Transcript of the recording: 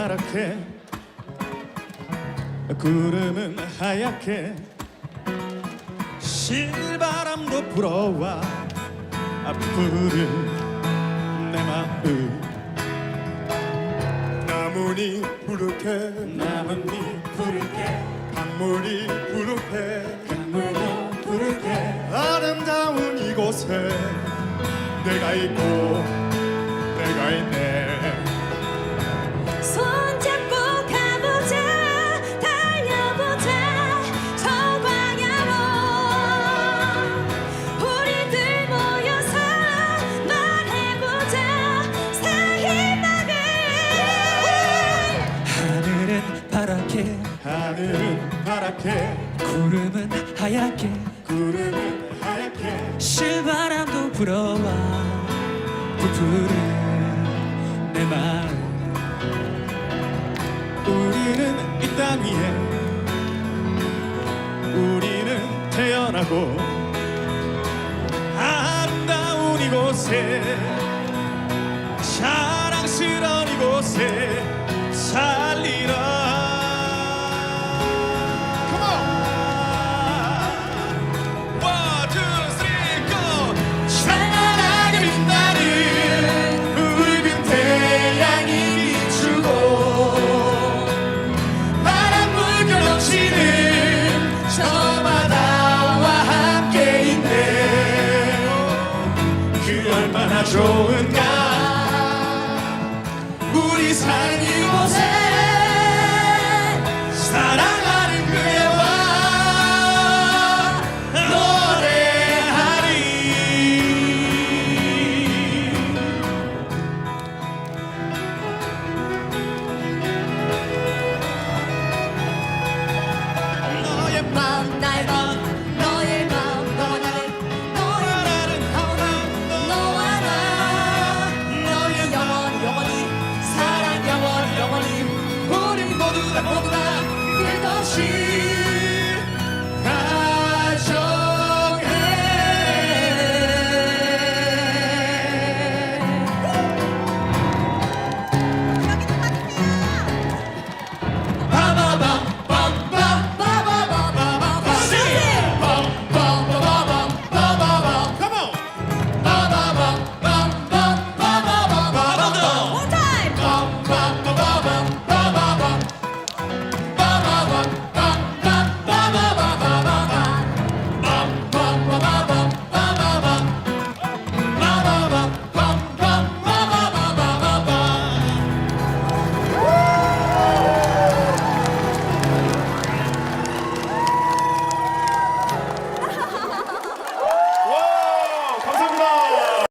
푸르게. 구름은 하얗게. 실바람도 불어와 푸른 내 마음. 나무니 푸르게. 나뭇잎 푸르게. 강물이 푸르게. 강물도 푸르게. 아름다운 이곳에 내가 있고 하늘은 파랗게. 구름은 하얗게. 구름은 하얗게. 실바람도 불어와 부푸른 내 마음. 우리는 이 땅 위에 우리는 태어나고 아름다운 이곳에 좋은가 우리 사는 이곳에 사랑하는 그대와 노래하리. 너의 맘날 levanta, grita assim.